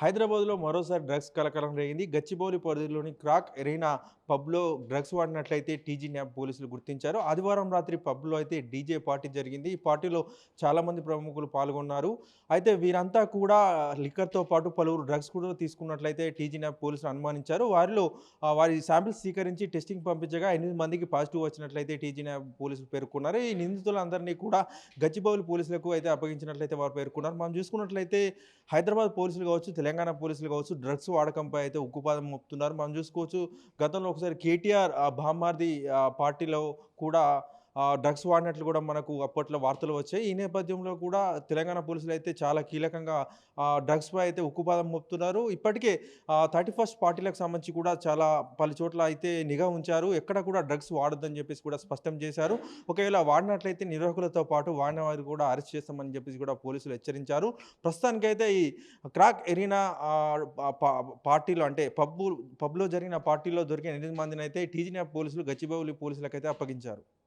హైదరాబాద్లో మరోసారి డ్రగ్స్ కలకలం రేగింది. గచ్చిబౌలి పరిధిలోని క్రాక్ ఎరీనా పబ్లో డ్రగ్స్ వాడినట్లయితే టీజీ న్యాబ్ పోలీసులు గుర్తించారు. ఆదివారం రాత్రి పబ్లో అయితే డీజే పార్టీ జరిగింది. ఈ పార్టీలో చాలామంది ప్రముఖులు పాల్గొన్నారు. అయితే వీరంతా కూడా లిక్కర్తో పాటు పలువురు డ్రగ్స్ కూడా తీసుకున్నట్లయితే టీజీ న్యాబ్ పోలీసులు అనుమానించారు. వారిలో వారి శాంపిల్స్ స్వీకరించి టెస్టింగ్ పంపించగా ఎనిమిది మందికి పాజిటివ్ వచ్చినట్లయితే టీజీ న్యాబ్ పోలీసులు పేర్కొన్నారు. ఈ నిందితులందరినీ కూడా గచ్చిబౌలి పోలీసులకు అయితే అప్పగించినట్లయితే వారు పేర్కొన్నారు. మనం చూసుకున్నట్లయితే హైదరాబాద్ పోలీసులు కావచ్చు తెలంగాణ పోలీసులు కావచ్చు డ్రగ్స్ వాడకంపై అయితే ఉక్కుపాదం మోపుతున్నారు. మనం చూసుకోవచ్చు గతంలో ఒకసారి కేటీఆర్ ఆ, బామ్మార్ది పార్టీలో కూడా డ్రగ్స్ వాడినట్లు కూడా మనకు అప్పట్లో వార్తలు వచ్చాయి. ఈ నేపథ్యంలో కూడా తెలంగాణ పోలీసులు అయితే చాలా కీలకంగా డ్రగ్స్పై అయితే ఉక్కుపాదం మోపుతున్నారు. ఇప్పటికే థర్టీ ఫస్ట్ పార్టీలకు సంబంధించి కూడా చాలా పలు చోట్ల అయితే నిఘా ఉంచారు. ఎక్కడ కూడా డ్రగ్స్ వాడొద్దని చెప్పేసి కూడా స్పష్టం చేశారు. ఒకవేళ వాడినట్లయితే నిర్వాహకులతో పాటు వాడిన వారు కూడా అరెస్ట్ చేస్తామని చెప్పేసి కూడా పోలీసులు హెచ్చరించారు. ప్రస్తుతానికైతే ఈ క్రాక్ ఎరీనా పా- పార్టీలో అంటే పబ్బు పబ్లో జరిగిన పార్టీలో దొరికిన ఎనిమిది మందిని అయితే టీజీ పోలీసులు గచ్చిబౌలి పోలీసులకైతే అప్పగించారు.